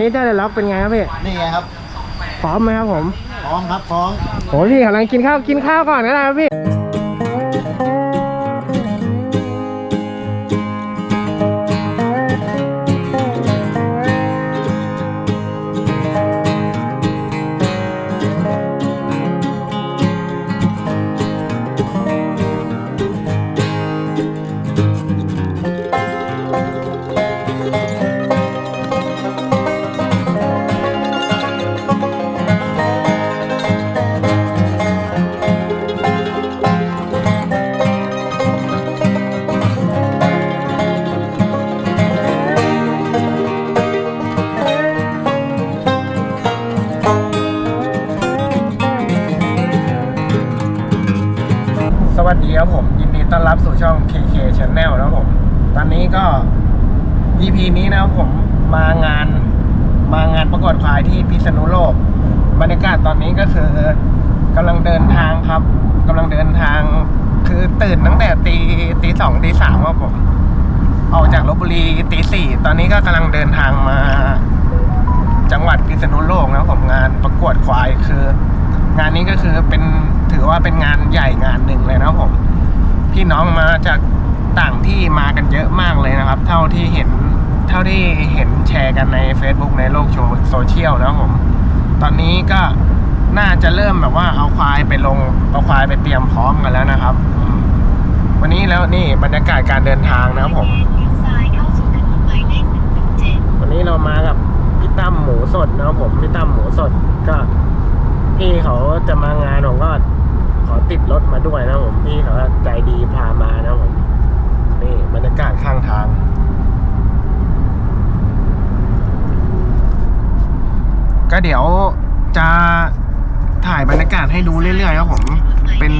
นี่ได้เลยล็อกเป็นไงครับพี่นี่ไงครับ พร้อมไหมครับผมพร้อมครับพร้อมโหพี่กำลังกินข้าวกินข้าวก่อนก็ได้ครับพี่ สวัสดีครับผม ยินดีต้อนรับสู่ช่อง KK Channel นะครับผม ตอนนี้ก็ EP นี้นะครับผมมางานมางานประกวดควายที่พิษณุโลก บรรยากาศตอนนี้ก็คือกำลังเดินทางครับกำลังเดินทางคือตื่นตั้งแต่ตีตีสองตีสามครับผม ออกจากลบบุรีตีสี่ตอนนี้ก็กำลังเดินทางมา จังหวัดพิษณุโลกนะครับผมงานประกวดควายคือ งานนี้ก็คือเป็น ถือว่าเป็นงานใหญ่งานหนึ่งเลยนะผมพี่น้องมาจากต่างที่มากันเยอะมากเลยนะครับ เท่าที่เห็นเท่าที่เห็นแชร์กันใน Facebook ในโลกโซเชียลนะผม ตอนนี้ก็น่าจะเริ่มแบบว่าเอาควายไปลงเอาควายไปเตรียมพร้อมกันแล้วนะครับ วันนี้แล้วนี่บรรยากาศการเดินทางนะครับผม วันนี้เรามากับพี่ตั้มหมูสดนะครับผมพี่ตั้มหมูสดก็พี่เขาจะมางานผมก็ ขอติดรถมาด้วยนะผมพี่เขาใจดีพามานะผมนี่บรรยากาศข้างทางก็เดี๋ยวจะถ่ายบรรยากาศให้ดูเรื่อยๆครับผม เป็น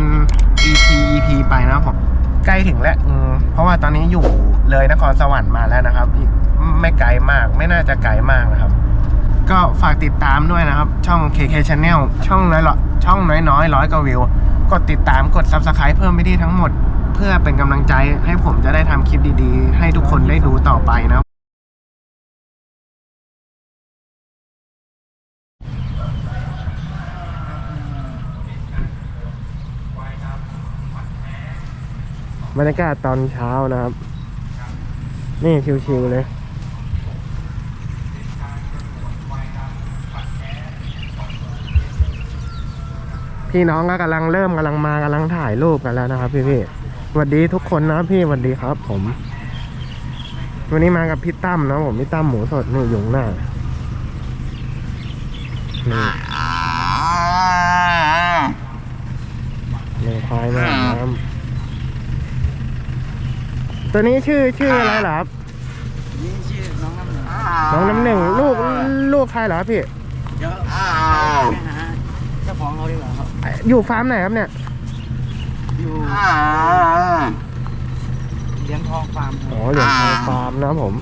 EP EP ไปนะครับผม ใกล้ถึงแล้วเพราะว่าตอนนี้อยู่เลยนครสวรรค์มาแล้วนะครับอีกไม่ไกลมาก ไม่น่าจะไกลมากนะครับ ก็ฝากติดตามด้วยนะครับ ช่อง KK Channel ช่องน้อยๆช่องน้อยๆร้อยกว่าวิว กดติดตามกด Subscribe เพิ่มไปที่ทั้งหมด เพื่อเป็นกำลังใจให้ผมจะได้ทำคลิปดีๆ ให้ทุกคนได้ดูต่อไปนะบรรยากาศตอนเช้านะครับ นี่ชิวๆเลย พี่น้องก็กำลังเริ่มกำลังมากำลังถ่ายรูปกันแล้วนะครับ พี่พี่ๆสวัสดีทุกคนนะพี่สวัสดีครับ ผม วันนี้มากับพี่ตั้มนะผมพี่ตั้มหมูสดนี่อยู่ข้างหน้านี่นี่ควายแม่น้ำตัวนี้ชื่อชื่ออะไรเหรอครับนี่ชื่อน้องน้ำหนึ่งน้องน้ำหนึ่งลูกลูกใครเหรอครับพี่เดี๋ยวไปหาเจ้าของเขาดีกว่าครับ อยู่ฟาร์มไหนครับเนี่ยอยู่เลี้ยงทองฟาร์มคอ๋รับอเหลืองทองฟาร์มนะครับผม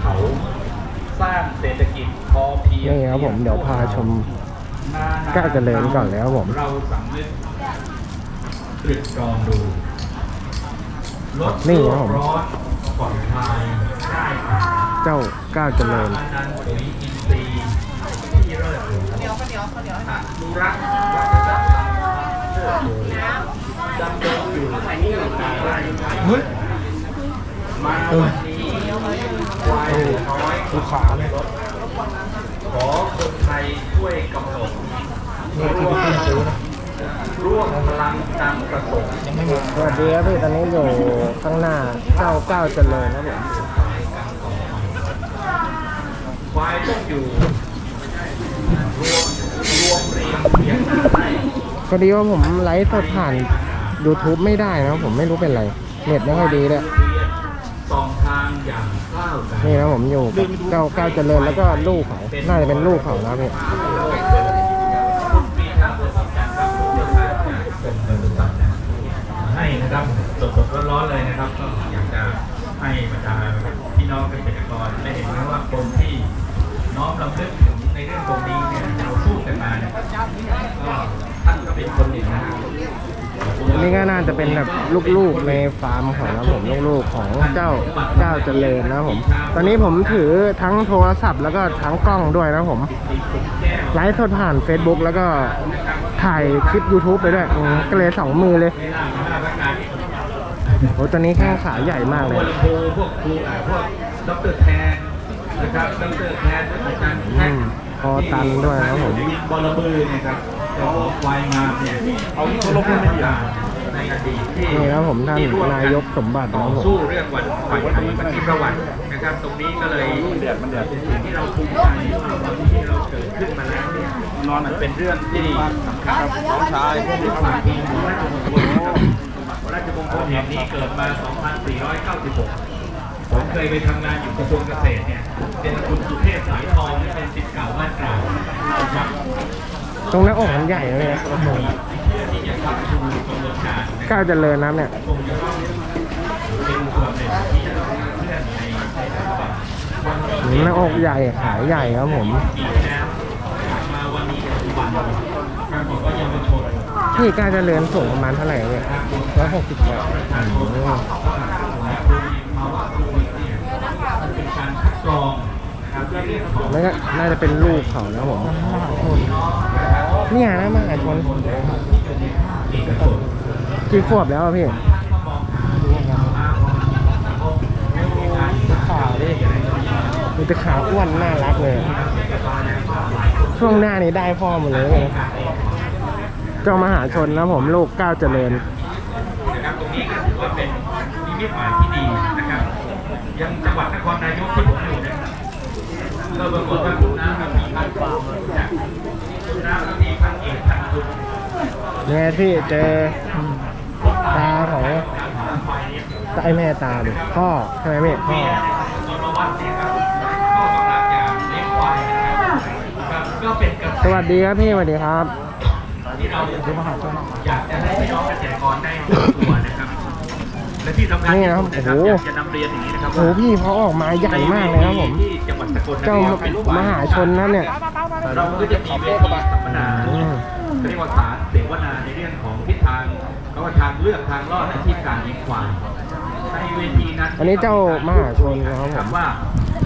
เขาสร้างเศรษฐกิจพอเพียงนี่ครับผมเดี๋ยวพาชมก้าวเจริญก่อนแล้วผม เราสำนึกตรึกตรองดูลดนี่โลครับกผมร้อน ผ่อนคลายได้ค่ะเจ้าก้าวเจริญอันนั้นปุ๋ยอินทรีย์ที่เลิศหรูเดี๋ยวเดี๋ยวเดี๋ยวอนุรักษ์วัฒนธรรมเชิดชูดำรงอยู่ในไร่มาวันนี้ควายน้อยลูกค้าเลยขอคนไทยช่วยกำหนด ร่วม ร่วมพลังตามประสงค์สวัสดีครับพี่ตอนนี้อยู่ข้างหน้าเจ้าก้าวเจริญนะผมควายต้องอยู่รวมรวมเรียงเรียงหน้าไร่พอดีว่าผมไลฟ์สดผ่าน YouTube ไม่ได้นะครับผมไม่รู้เป็นไร เน็ตไม่ค่อยดีเลยเรียนสองทางอย่างก้าวไกลนี่นะผมอยู่กับเจ้าก้าวเจริญแล้วก็ลูกเขาน่าจะเป็นลูกเขานะพี่ นะครับสดๆร้อนๆเลยนะครับ ก็อยากจะให้บรรดาพี่น้องเกษตรกรได้เห็นนะว่าคนที่น้อมรำลึกถึงในเรื่องตรงนี้เนี่ยเราสู้กันมาเนี่ยก็ท่านก็เป็นคนหนึ่งนะครับอันนี้ก็น่าจะเป็นแบบลูกๆในฟาร์มของนะผมลูกๆของเจ้าเจ้าเจริญนะผม ตอนนี้ผมถือทั้งโทรศัพท์แล้วก็ทั้งกล้องด้วยนะผมไลฟ์สดผ่าน Facebook แล้วก็ถ่ายคลิป YouTube ไปด้วยก็เลยสองมือเลย โอ้ตัวนี้แข้งขาใหญ่มากเลยพวกครูพวกครูอ่าพวกด็อกเตอร์แทนนะครับด็อกเตอร์แทนอาจารย์แท็กอืมคอตันด้วยนะผมบอลบือเนี่ยครับเจ้าของควายงามเนี่ยเอาที่เขาลบไม่ดีในอดีตที่นี่นะผมท่านที่ร่วมนายกสมบัติต่อนะผมสู้เรื่องวันควายไทยปฏิประวัตินะครับ ตรงนี้ก็เลยเดือดมันเดือดเป็นสิ่งที่เราภูมิใจว่าวันที่เราเกิดขึ้นมาแล้วเนี่ยนอนมันเป็นเรื่องที่สำคัญน้องชายที่ฝากทีมของราชมงคลนะค รับราชมงคลแห่งนี้เกิดมา 2496 ผมเคยไปทำงานอยู่กระทรวงเกษตรเนี่ย เป็นคุณสุเทพสายทองเนี่ยเป็นสิทธิ์เก่าบ้านเก่านะครับตรงหน้าอกมันใหญ่เลยนะโอ้โหที่จะทำชูกระบวนการนะก้าวเจริญนะครับเนี่ย คงจะต้องเป็นส่วนหนึ่งที่จะต้องเพื่อนในในรัฐบาลวันนี้ หน้าอกใหญ่ ขาใหญ่ครับผม กี่แล้วมาวันนี้ปัจจุบันปรากฏว่าเยาวชน พี่ก้าวเจริญสูงประมาณเท่าไหร่เนี่ยร้อยหกสิบกว่าอืมภาวะโควิดเนี่ยมันเป็นการคัดกรองนะครับเรื่องของแล้วก็น่าจะเป็นลูกเขานะผมนี่ยนะมหาชนกี่ขวบแล้วอะพี่ขาดิมีแต่ขาอ้วนน่ารักเลย ช่วงหน้านี้ได้พ่อหมดเลย นะเจ้ามหาชนนะผมลูกก้าวเจริญนะครับตรงนี้ก็ถือว่าเป็นนิมิตหมายที่ดีนะครับยังจังหวัดนครนายกที่ผมอยู่เนี่ยก็ปรากฏว่าคุณน้ำมันมีพันกว่าจากคุณน้ำก็มีพันเอกพันคุณเนี่ยพี่เจอตาของตาไอแม่ตาดิพ่อใช่ไหมพี่พ่อจนมาวัดเนี่ยครับก็กำลังจะเลี้ยงควายนะครับครับก็เป็นกระแสสวัสดีครับพี่สวัสดีครับ ที่เราอยากจะให้พี่น้องเกษตรกรได้รู้ตัวนะครับ และที่สำคัญที่สุดนะครับอยากจะนำเรียนอย่างนี้นะครับโอ้โหพี่เขาออกมาใหญ่มากเลยครับผมที่จังหวัดสกลนครเจ้ามหาชนนั่นเนี่ยเราก็จะมีเวทีสัมมนาอืมเรียกว่าสารเสวนาในเรื่องของทิศทางเขาว่าทางเลือกทางรอดอาชีพการเลี้ยงควายในเวทีนั้นอันนี้เจ้ามหาชนครับผมว่า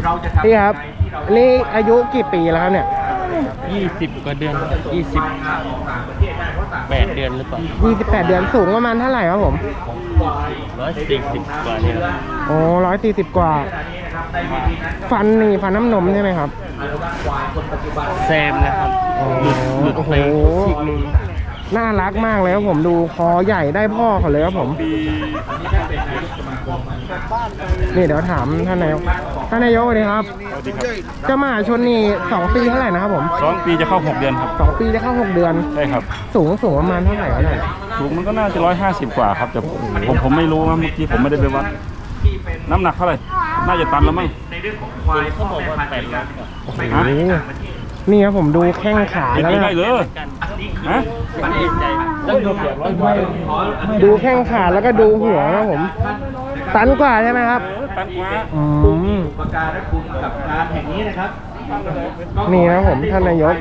เราจะทำพี่ครับยังไงที่เราอันนี้อายุกี่ปีแล้วครับเนี่ย ยี่สิบกว่าเดือนยี่สิบแปดเดือนหรือเปล่า28เดือนสูงประมาณเท่าไหร่ครับผมร้อยสี่สิบกว่าเนี่ยโอ้ร้อยสี่สิบกว่า ฟันนี่ฟันน้ำนมใช่ไหมครับแซมนะครับอ๋อหลุดหลุดโอ้โหไปซีกหนึง น่ารักมากเลยครับผมดูคอใหญ่ได้พ่อเขาเลยครับผมนี่เดี๋ยวถามท่านนายกท่านนายกสวัสดีครับสวัสดีครับเจ้ามหาชนนี่สองปีเท่าไหร่นะครับผมสองปีจะเข้าหกเดือนครับสองปีจะเข้าหกเดือน ใช่ครับสูงสูงประมาณเท่าไหร่ครับเนี่ยสูงมันก็น่าจะร้อยห้าสิบกว่าครับแต่ผมผมผมไม่รู้นะเมื่อกี้ผมไม่ได้ไปวัดน้ำหนักเท่าไหร่น่าจะตันแล้วมั้งในเรื่องของควายเขาบอกว่าแปดล้านโอ้โห นี่ครับผมดูแข้งขาเป็นแล้วไปนะได้เลยฮะมันเองใจต้องยกเหยียบร้อยไปดูแข้งขาแล้วก็ดูหัวนะผมตันกว่าใช่ไหมครับตันกว่าอืมประกาศและคุณกับการแห่งนี้นะครับนี่นะผมท่านนายก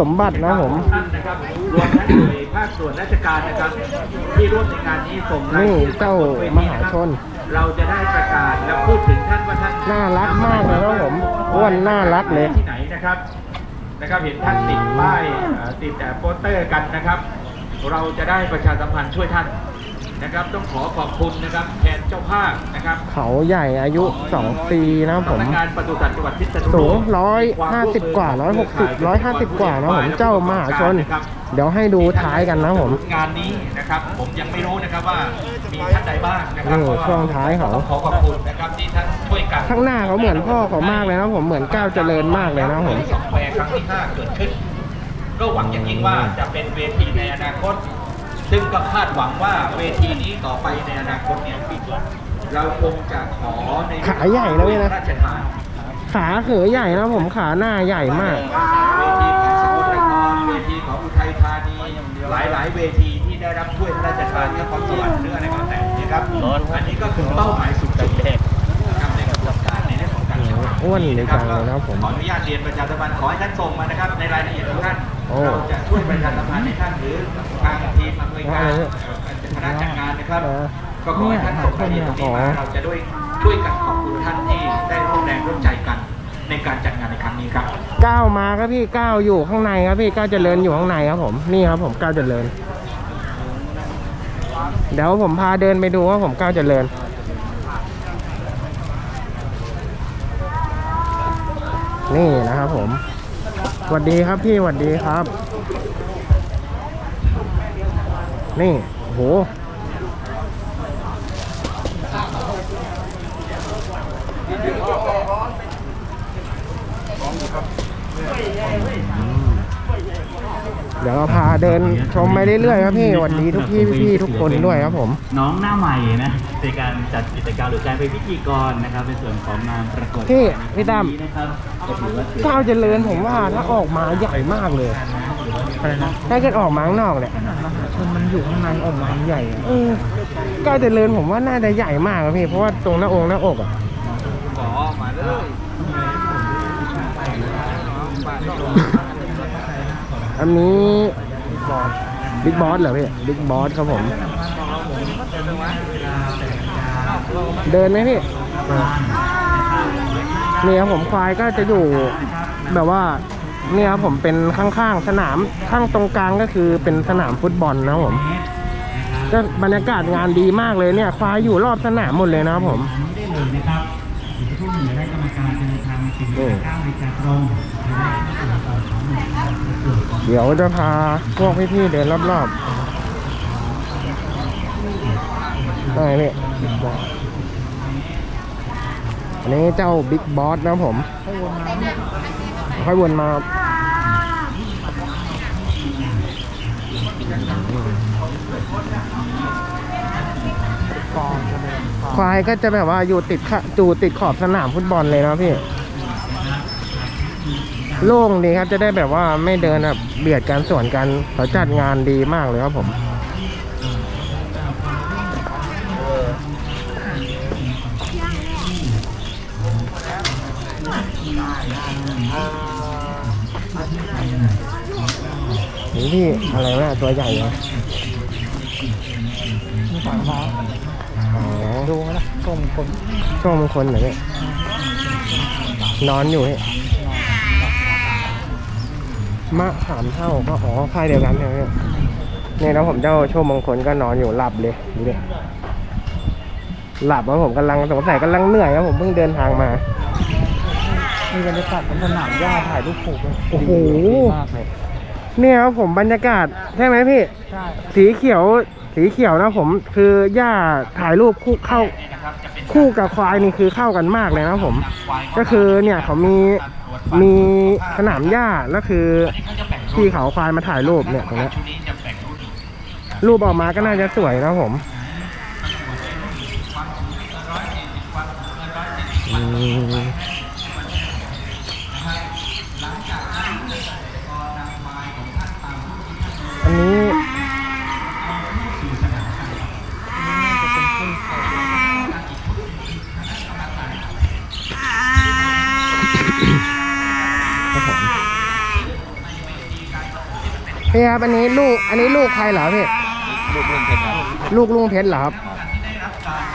สมบัตินะผมท่านนะครับรวมทั้งหน่วยภาคส่วนราชการนะครับ ที่ร่วมในงานนี้ส่งรายนี่ชื่อเจ้ามหาชน เราจะได้ประกาศและพูดถึงท่านว่าท่านน่ารักมากเลยครับผมอ้วนน่ารักเลยที่ไหนนะครับ นะครับเห็นท่านติดป้ายเอ่อติดแต่โปสเตอร์กันนะครับ เราจะได้ประชาสัมพันธ์ช่วยท่านนะครับ ต้องขอขอบคุณนะครับแทนเจ้าภาพนะครับ เขาใหญ่อายุ 2 ปีนะผมสำนักงานปศุสัตว์จังหวัดพิษณุโลกสูงร้อยห้าสิบกว่าร้อยหกสิบร้อยห้าสิบกว่านะผมเจ้ามหาชน เดี๋ยวให้ดูท้ายกันนะผม งานนี้นะครับผมยังไม่รู้นะครับว่ามีท่านใดบ้างนะครันี่ช่วงท้ายเขา ต้องขอขอบคุณนะครับที่ท่านช่วยกันข้างหน้าเขาเหมือนพ่อเขามากเลยนะผมเหมือนก้าวเจริญมากเลยนะผม สองแควร์ครั้งที่ห้าเกิดขึ้น ก็หวังอย่างยิ่งว่าจะเป็นเวทีในอนาคต ซึ่งก็คาดหวังว่าเวทีนี้ต่อไปในอนาคตเนี่ยเราคงจะขอในขาใหญ่นะพี่นะ ราชทาน ขาเขอใหญ่นะผมขาหน้าใหญ่มาก เวที วทีของอุทัยธานีหลายหลายๆเวทีที่ได้รับถ้วยพระราชทานนครสวรรค์หรืออะไรก็แต่นะครับอันนี้ก็คือเป้าหมายสูงสุดนะครับในกระบวนการในเรื่องของการอ้วนเลยจังเลยนะผมขออนุญาตเรียนประชาสัมพันธ์ขอให้ท่านส่งมานะครับในรายละเอียดของท่านโอ้เราจะช่วยประชาสัมพันธ์ในท่านหรือทางทีมอำนวยการอะไรเนี่ยคณะจัดงานนะครับเออก็ขอให้ท่านส่งรายละเอียดตรงนี้มาอ๋อเราจะด้วยช่วยกันขอบคุณท่านที่ได้ร่วมแรงร่วมใจกัน ในการจัดงานในครั้งนี้ครับก้าวมาครับพี่ก้าวอยู่ข้างในครับพี่ก้าวเจริญอยู่ข้างในครับผมนี่ครับผมก้าวเจริญ เดี๋ยวผมพาเดินไปดูว่าผมก้าวเจริญนี่นะครับผมสวัสดีครับพี่สวัสดีครับ นี่โห เดี๋ยวเราพาเดินชมไปเรื่อยๆครับพี่สวัสดีทุกพี่พี่ๆทุกคนด้วยครับผม น้องหน้าใหม่นะในการจัดกิจกรรมหรือการเป็นพิธีกรนะครับในส่วนของงานประกวดพี่ในพี่ตั้มนี้นะครับก็ถือว่าถือก้าวเจริญผมว่าถ้าออกมาใหญ่มากเลยถ้าเกิดออกมาข้างนอกเนี่ยชนมันอยู่ข้างในออกมาใหญ่เออก้าวเจริญผมว่าน่าจะใหญ่มากครับพี่เพราะว่าตรงหน้าองค์หน้าอกอะอั นนี้บิ๊กบอสเหรอพี่บิ๊กบอสครับผม เดินไหมพี่นี่ครับผมควายก็จะอยู่แบบว่าเนี่ยครับผมเป็นข้างๆสนามข้างตรงกลางก็คือเป็นสนามฟุตบอลนะครับผมก็บรรยากาศงานดีมากเลยเนี่ย ควายอยู่รอบสนามหมดเลยนะครับผมได้เลยน เดี๋ยวจะพาพวกพี่ๆเดินรอบๆได้พี่อันนี้เจ้าบิ๊กบอสนะผม ค่อยวนมาควายก็จะแบบว่าอยู่ติดขะจูติดขอบสนามฟุตบอลเลยนะพี่ โล่งดีครับจะได้แบบว่าไม่เดินแบบเบียดกันสวนกันเขาจัดงานดีมากเลยครับผมนี่พี่อะไรวะตัวใหญ่เหรออ๋อดูนะช่วงมงคลช่วงมงคลเหรอเนี่ยนอนอยู่นี่ มะขามเท่าก็อ๋อค่ายเดียวกันใช่ไหมเนี่ยนี่นะผมเจ้าโชว์มงคลก็นอนอยู่หลับเลยดูดิหลับแล้วผมกำลังสงสัยกำลังเหนื่อยครับผมเพิ่งเดินทางมามีบรรยากาศเป็นสนามหญ้าถ่ายรูปผูกเลยโอ้โหดีมากเลยเนี่ยครับผมบรรยากาศใช่ไหมพี่ใช่สีเขียวสีเขียวนะผมคือหญ้าถ่ายรูปคู่เข้า คู่กับควายนี่คือเข้ากันมากเลยนะผม ก็คือเนี่ยเขามีมีสนามหญ้าแล้วคือที่เขาควายมาถ่ายรูปเนี่ยตรงนี้รูปออกมาก็น่าจะสวยนะผมอืมอันนี้ พี่ครับอันนี้ลูกอันนี้ลูกใครเหรอพี่ลูกลุงเพชรครับลูกลุงเพชรเหรอครับ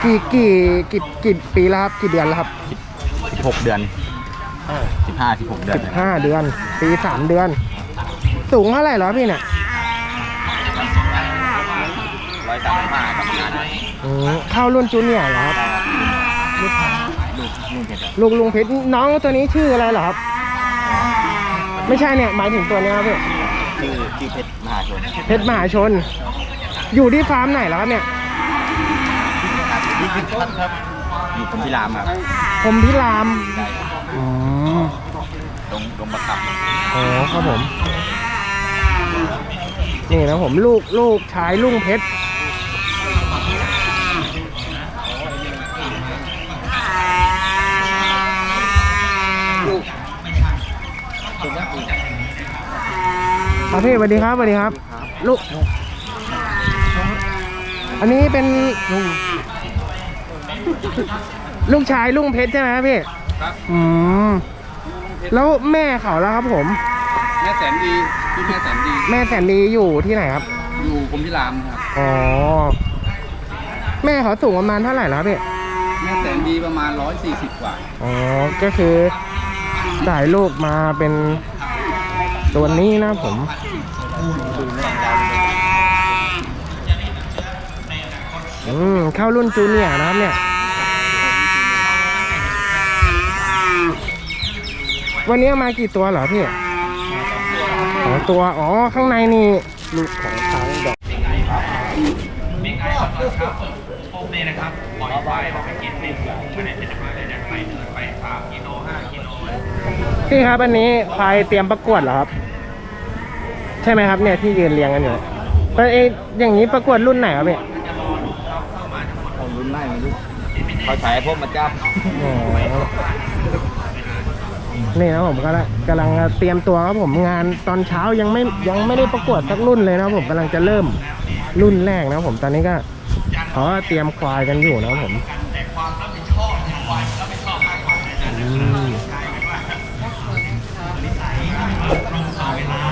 กี่กี่กี่กี่ปีแล้วครับกี่เดือนแล้วครับสิบหกเดือนสิบห้าสิบหกเดือนสิบห้าเดือนปีสามเดือน สูงเท่าไหร่เหรอพี่เนี่ยร้อยสามสิบห้ากับงานอืมเข้ารุ่นจูเนียร์เหรอครับลูกลุงเพชรลูกลุงเพชรน้องตัวนี้ชื่ออะไรเหรอครับ ไม่ใช่เนี่ยหมายถึงตัวเนี้ยครับพี่ ชื่อชื่อเพชรม หาชนเพชรมหาชน อยู่ที่ฟาร์มไหนแล้วครับเนี่ยนี่คือท่านครับอยู่ผมพิรามครับผมพิรามใช่ครับอ๋อตรงตรงประคับอ๋อครับผม นี่นะผมลูกลูกชายลุงเพชร ครับพี่สวัสดีครับสวัสดีครับ ลูก อันนี้เป็นลุงลูกชายลุงเพชรใช่ไหมครับพี่ครับอืมแล้วแม่เขาแล้วครับผมแแม่แสนดีที่แม่แสนดีแม่แสนดีอยู่ที่ไหนครับ อยู่กรมพิรามครับอ๋อแม่เขาสูงประมาณเท่าไหร่แล้วพี่แม่แสนดีประมาณ140กว่าอ๋อก็คือจ่ายลูกมาเป็น ตัวนี้นะผมอืมเข้ารุ่นจูเนียร์นะครับเนี่ย วันนี้เอามากี่ตัวเหรอพี่สองตัว อ๋อ ข้างในนี่ลูกของช้างดอกมีไก่ขอโทษครับพวกนี้นะครับปล่อยไปเราไปกินนี่ไม่ได้เป็นมาเลยนะไปเดินไปสามกิโลห้ากิโล พี่ครับอันนี้ควายเตรียมประกวดเหรอครับ ใช่ไหมครับเนี่ยที่ยืนเรียงกันอยู่แต่เอะอย่างนี้ประกวดรุ่นไหนครับพี่ผมรุ่นไหนไม่รู้เขาใช้พวกมาจับอ๋อนี่นะผมก็กำลังเตรียมตัวครับผมงานตอนเช้ายังไม่ยังไม่ได้ประกวดสักรุ่นเลยนะครับผมกำลังจะเริ่มรุ่นแรกนะครับผมตอนนี้ก็เขาก็เตรียมควายกันอยู่นะครับผม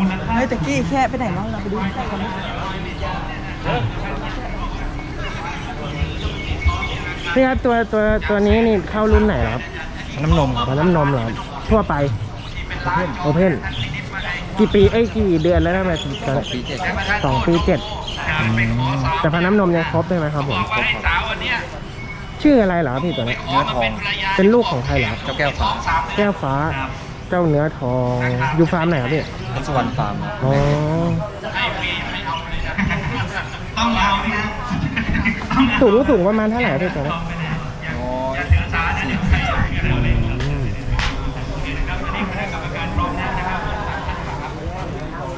มูลค่าเฮ้ยตะกี้แค่ไปไหนบ้างเราไปดูแค่กันนะพี่ครับตัวตัวตัวนี้นี่เข้ารุ่นไหนเหรอครับน้ำนมครับน้ำนมเหรอครับทั่วไปโอเพนกี่ปีเอ้ยกี่เดือนแล้วนะแม่ปีเจ็ดสองปีเจ็ดอืมแต่พาน้ำนมยังครบใช่ไหมครับผมครบครับชื่ออะไรเหรอครับพี่ตัวนี้เนื้อทองเป็นลูกของใครเหรอเจ้าแก้วฟ้าแก้วฟ้า เจ้าเนื้อทองอยู่ฟาร์มไหนครับพี่พันสวรรค์ฟาร์มครับอ๋อต้องยาวไหมนะสูงสูงประมาณเท่าไหร่พี่ตัวนี้อ๋อ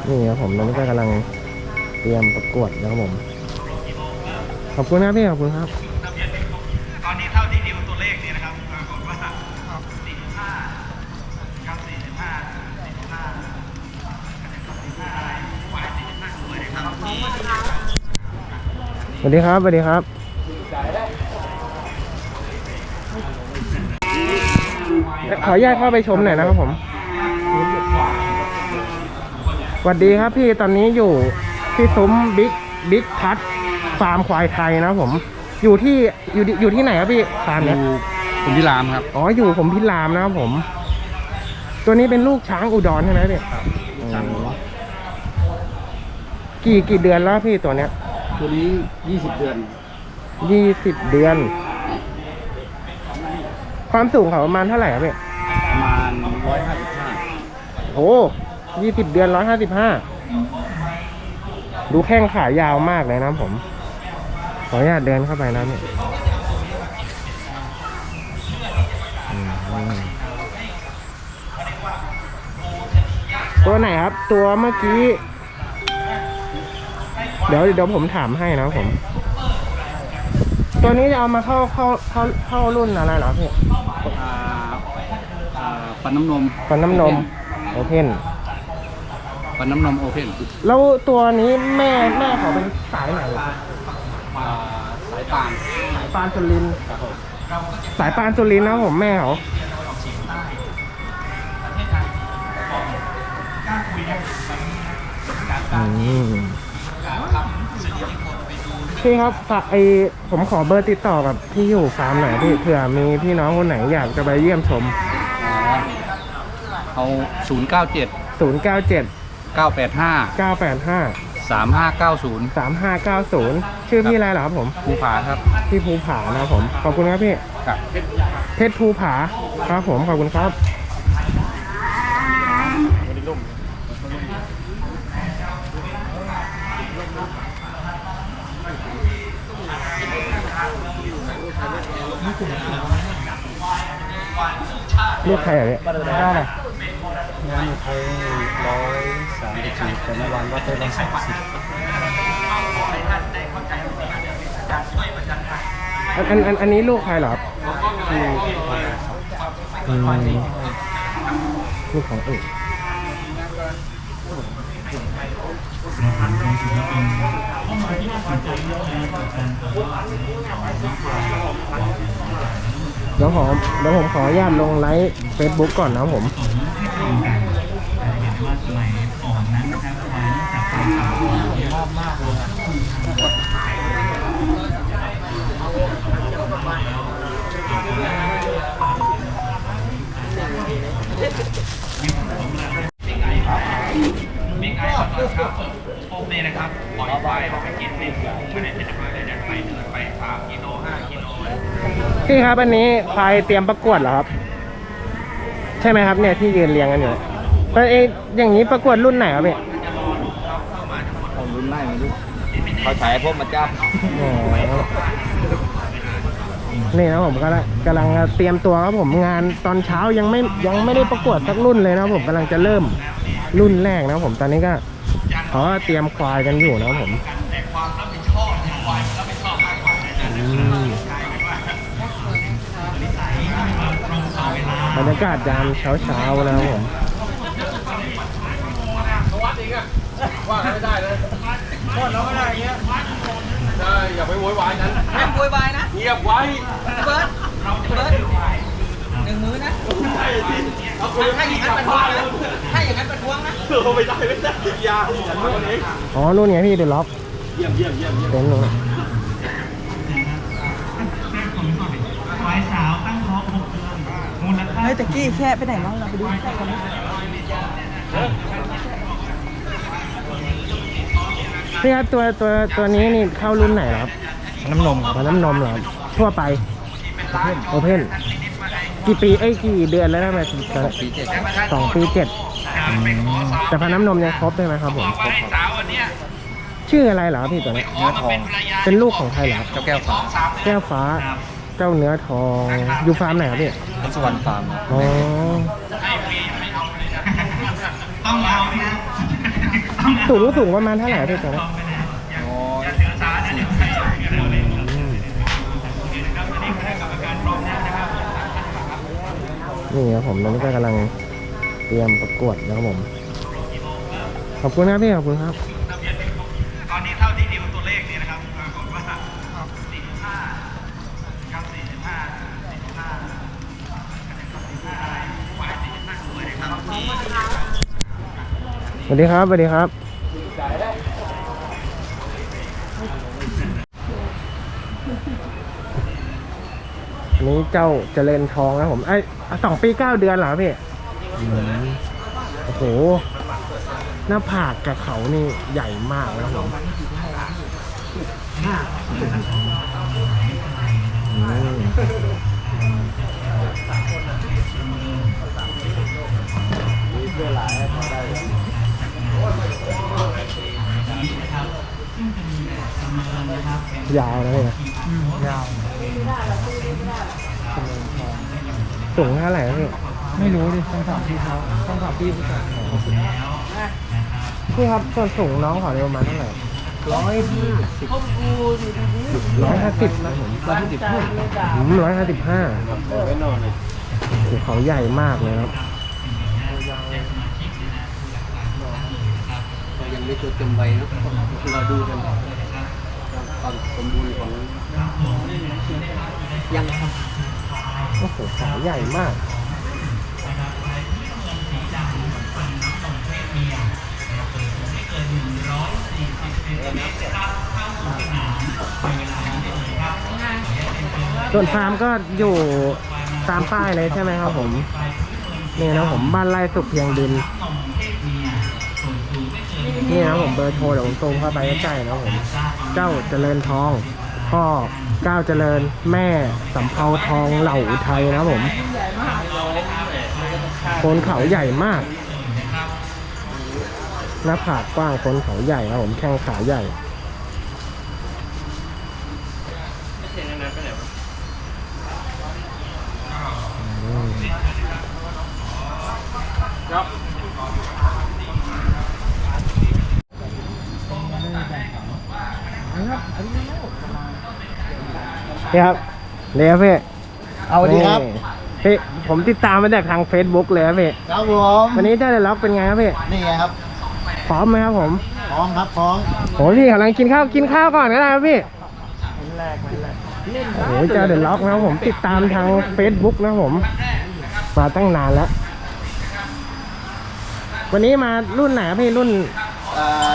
นี่ครับผมตอนนี้ก็กำลังเตรียมประกวดนะครับผม ขอบคุณนะพี่ขอบคุณครับ สวัสดีครับสวัสดีครับ ขออนุญาตเข้าไปชมหน่อยนะครับผมสวัสดีครับพี่ตอนนี้อยู่ที่ซุ้มบิ๊กบิ๊กพัทฟาร์มควายไทยนะครับผม อยู่ที่อยู่ที่อยู่ที่ไหนครับพี่ฟาร์มเนี้ยคุณพิรามครับ อ๋ออยู่ผมพิรามนะครับผม ตัวนี้เป็นลูกช้างอุดรใช่ไหมพี่อ๋อ กี่กี่เดือนแล้วพี่ตัวเนี้ย ตัวนี้20เดือนยี่สิบเดือน ความสูงเขาประมาณเท่าไหร่ครับพี่ประมาณ155โอ้ยี่สิบเดือนร้อยห้าสิบห้าดูแข้งขายาวมากเลยนะผม ขออนุญาตเดินเข้าไปนะเนี่ยอืมตัวไหนครับ ตัวเมื่อกี้เดี๋ยวเดี๋ยวผมถามให้นะครับผม ตัวนี้จะเอามาเข้าเข้าเข้าเข้ารุ่นอะไรเหรอพี่อ่าอ่าปันน้ำนมฟันน้ำนมโอเพนปันน้ำนมโอเพนแล้วตัวนี้แม่แม่เขาเป็นสายไหนอะอ่าสายปานสายปานสุรินทร์สายปานสุรินทร์นะครับผมแม่เขาอืม พี่ครับฝากไอผมขอเบอร์ติดต่อกับที่อยู่ฟาร์มหน่อยพี่เผื่อมีพี่น้องคนไหนอยากจะไปเยี่ยมชม เอา 097 097 985 985 3590 3590 ชื่อพี่อะไรเหรอครับผม ภูผาครับพี่ภูผานะครับผม ขอบคุณครับพี่ครับ เพชรภูผาครับผม ขอบคุณครับ ลูกใครอะเนี่ยได้เลยงานไทยร้อยสาสี่แต่เมื่อวานวัดได้ร้อยสามสิบอันอันอันอันนี้ลูกใครเหรอครับอืมลูกของเอก เดี๋ยวผมเดี๋ยวผมขออนุญาตลงไลฟ์เฟซบุ๊กก่อนนะครับผมมีไงครับ ตอนเช้าพวกนี้นะครับปล่อยไปไปกินในฝูงไม่ได้เป็นอะไรเลยนะไปเดินไปสามกิโลห้ากิโลพี่ครับอันนี้ควายเตรียมประกวดเหรอครับ ใช่ไหมครับเนี่ยที่ยืนเรียงกันอยู่เป็นเอะอย่างนี้ประกวดรุ่นไหนครับพี่ผมรุ่นไหนไม่รู้เขาใช้พวกมาจับอ๋อนี่นะผมก็กำลังเตรียมตัวครับผมงานตอนเช้ายังไม่ยังไม่ได้ประกวดสักรุ่นเลยนะครับผมกำลังจะเริ่มรุ่นแรกนะครับผมตอนนี้ก็ เขาก็เตรียมควายกันอยู่นะครับผมอืมบรรยากาศยามเช้าๆนะครับผมห้ามโวยวายนะเงียบไว้เบิร์ดเบิร์ดห นึ่งมือนะถ้าอย่างนั้นประท้วงนะถ้าอย่างนั้นประท้วงนะอ๋อนู่นไงพี่เดล็อกเยี่ยมเยี่ยมเยี่ยมเต็นท์นู้นควายสาวตั้งท้องหกเดือนมูลค่าเฮ้ยตะกี้แค่ไปไหนบ้างเราไปดูแค่คนนี้พี่ครับตัวตัวตัวนี้นี่เข้ารุ่นไหนเหรอครับ น้ำนมครับน้ำนมเหรอครับทั่วไปโอเพน กี่ปีเอ้ยกี่เดือนแล้วนะแม่ปีเจ็ดสองปีเจ็ดอืมแต่พาน้ำนมยังครบใช่ไหมครับผมครบครับชื่ออะไรเหรอครับพี่ตัวนี้เนื้อทองเป็นลูกของใครเหรอครับเจ้าแก้วฟ้า แก้วฟ้า เจ้าเนื้อทองอยู่ฟาร์มไหนครับพี่พัสวรรณฟาร์มอ๋อต้องเอานะสูงสูงประมาณเท่าไหร่ครับพี่ตัวนี้ นี่ครับผมตอนนี้ก็กำลังเตรียมประกวดนะครับผม ขอบคุณครับพี่ขอบคุณครับตอนนี้เท่าที่ดิวตัวเลขนี่นะครับปรากฏว่าสี่ห้าครับสี่สิบห้าสี่สิบห้าสวัสดีครับสวัสดีครับ นนี้เจ้าเจริญทองนะผมไอ้ยสองปีเก้าเดือนเหรอครับพี่อืมโอ้โห หน้าผากกับเขานี่ใหญ่มากนะครับผมอืมยาวนะพี่นะ ยาวสูงเท่าไหร่ครับพี่ไม่รู้ดิต้องถามพี่เขาต้องถามพี่ผู้ชายพี่ครับส่วนสูงน้องขอเร็วประมาณเท่าไหร่ร้อยห้าสิบร้อยห้าสิบนะผมร้อยห้าสิบห้าร้อยห้าสิบห้าภูเขาใหญ่มากเลยครับยังไม่ตัวเต็มใบนะเราดูกัน ความสมบูรณ์ของยังครับโอ้โหเขาใหญ่มากส่วนฟาร์มก็อยู่ตามป้ายเลยใช่ไหมครับผม นี่นะผมบ้านไร่สุขเพียงดิน นี่นะผมเบอร์โทรเดี๋ยวผมตรงเข้าไปใกล้ๆนะผมเจ้าเจริญทอง พ่อเก้าเจริญแม่สำเภาทองเหล่าอุทัยนะผมโคนเขาใหญ่มากหน้าผากกว้างโคนเขาใหญ่นะผมแข้งขาใหญ่ อืม นี่ครับเลยครับพี่เอาดีครับนี่พี่ผมติดตามมาจากทาง Facebook เลยครับพี่ครับผมวันนี้เจ้าเดล็อกเป็นไงครับพี่นี่ไงครับพร้อมไหมครับผมพร้อมครับพร้อมโหพี่กำลังกินข้าวกินข้าวก่อนก็ได้ครับพี่โอ้โหเจ้าเดล็อกนะครับผมติดตามทาง Facebook นะครับผม มาตั้งนานแล้ว วันนี้มารุ่นไหนครับพี่รุ่นเอ่อ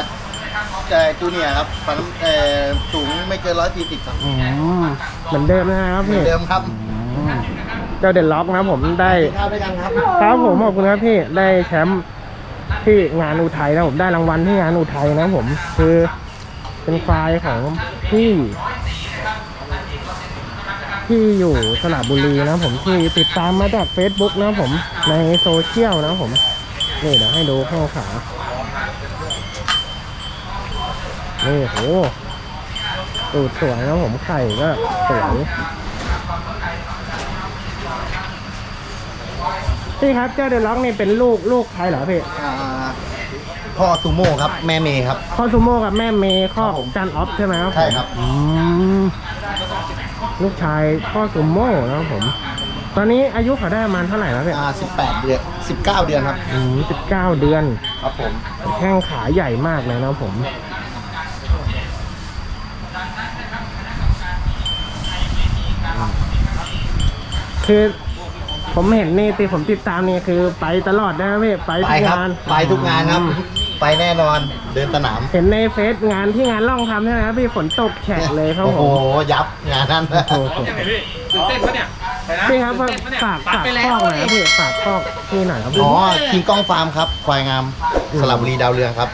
แต่จูเนียร์ครับฝันเอ่อสูงไม่เกินร้อยสี่สิบครับอืมเหมือนเดิมนะครับเหมือพี่นเดิมครับอืมเจ้าเดล็อกนะครับผมได้ข้าวด้วยกันครับครับผมขอบคุณครับพี่ได้แชมป์ที่งานอุทัยนะผมได้รางวัลที่งานอุทัยนะผม คือเป็นควายของพี่ ที่อยู่สระบุรีนะผมที่ติดตามมาจาก Facebook นะผมในโซเชียลนะผม นี่เดี๋ยวให้ดูข้างขา นี่โหตูดสวยนะผมไข่ก็สวยพี่ครับเจ้าเดล็อกนี่เป็นลูกลูกใครเหรอพี่อ่าพ่อซูโม่ครับ แม่เมย์ครับ พ่อซูโม่กับแม่เมย์ครอบจันออฟใช่ไหมครับผมใช่ครับ อืมลูกชายพ่อซูโม่นะครับผม ตอนนี้อายุเขาได้ประมาณเท่าไหร่แล้วพี่อ่าสิบแปดเดือนสิบเก้าเดือนครับ อืมสิบเก้าเดือน ครับผม แข้งขาใหญ่มากเลยนะครับผม คือผมเห็นนี่ติผมติดตามนี่คือไปตลอดนะพี่ไปไปทุกครับงานไปทุกงานครับอืมไปแน่นอนเดินสนาม เห็นในเฟซงานที่งานล่องทำใช่ไหมครับพี่ฝนตกแฉะเลยครับโอ้ผโหมยับงานนั้นโอ้โหตื่นเต้นปะเนี่ยพี่ครับฝากฝากคอกหน่อยครับพี่ฝากคอกที่หน่อยครับพี่อ๋อคิงกล้องฟาร์มครับควายงามสระบุรีดาวเรืองครับ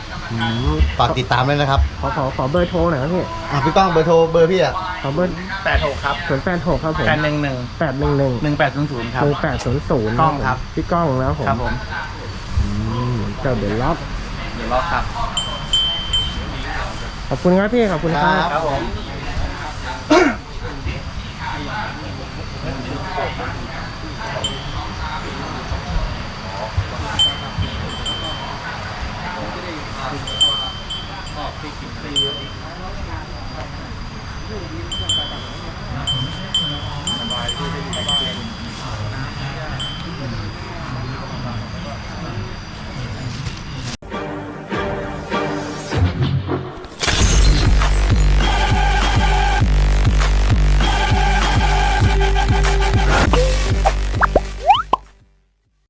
มฝากติดตามด้วยนะครับขอขอขอเบอร์โทรหน่อยครับพี่อะพี่ก้องเบอร์โทรเบอร์พี่อะ ขอเบอร์แปดหกครับศูนย์แปดหกครับผมแปดหนึ่งหนึ่งแปดหนึ่งหนึ่งหนึ่งแปดศูนย์ศูนย์ครับหนึ่งแปดศูนย์ศูนย์กล้องครับพี่ก้องนะครับผมครับผมอืมเจ้าเดลล็อกเดี๋ยวรอครับขอบคุณครับพี่ขอบคุณครับครับครับผม